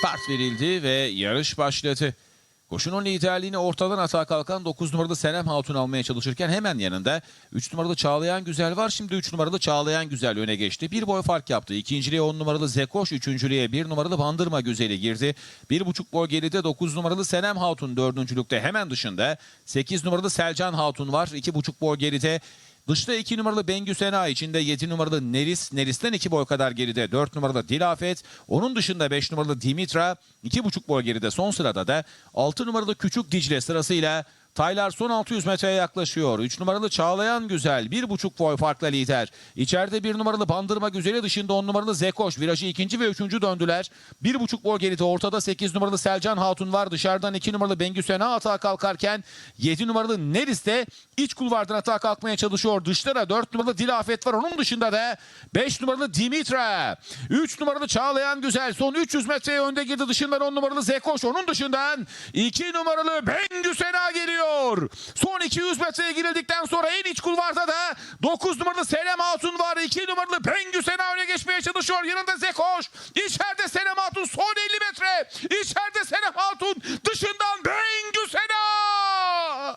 start verildi ve yarış başladı. Koşunun liderliğini ortadan atağa kalkan 9 numaralı Senem Hatun almaya çalışırken hemen yanında 3 numaralı Çağlayan Güzel var. Şimdi 3 numaralı Çağlayan Güzel öne geçti. Bir boy fark yaptı. İkinciliğe 10 numaralı Zekoş, üçüncülüğe 1 numaralı Bandırma Güzeli girdi. 1,5 boy geride 9 numaralı Senem Hatun dördüncülükte hemen dışında. 8 numaralı Selcan Hatun var. 2,5 boy geride. Dışta 2 numaralı Bengü Sena içinde 7 numaralı Neris. Neris'ten 2 boy kadar geride 4 numaralı Dilafet. Onun dışında 5 numaralı Dimitra. 2,5 boy geride son sırada da 6 numaralı Küçük Dicle sırasıyla Taylar son 600 metreye yaklaşıyor. 3 numaralı Çağlayan Güzel 1,5 boy farkla lider. İçeride 1 numaralı Bandırma Güzeli dışında 10 numaralı Zekoş virajı ikinci ve üçüncü döndüler. 1,5 boy geride ortada 8 numaralı Selcan Hatun var. Dışarıdan 2 numaralı Bengü Sena atağa kalkarken 7 numaralı Neris de iç kulvardan atağa kalkmaya çalışıyor. Dışlara 4 numaralı Dilafet var. Onun dışında da 5 numaralı Dimitra. 3 numaralı Çağlayan Güzel son 300 metreye önde girdi. Dışından 10 numaralı Zekoş. Onun dışından 2 numaralı Bengü Sena geliyor. Son 200 metreye girildikten sonra en iç kulvarda da 9 numaralı Senem Hatun var. 2 numaralı Bengü Sena öne geçmeye çalışıyor. Yanında Zekoş. İçeride Senem Hatun son 50 metre. İçeride Senem Hatun. Dışından Bengü Sena.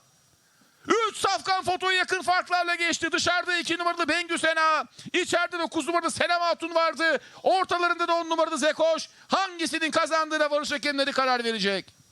3 safkan fotoyu yakın farklarla geçti. Dışarıda 2 numaralı Bengü Sena. İçeride 9 numaralı Senem Hatun vardı. Ortalarında da 10 numaralı Zekoş. Hangisinin kazandığına varış hakemleri karar verecek.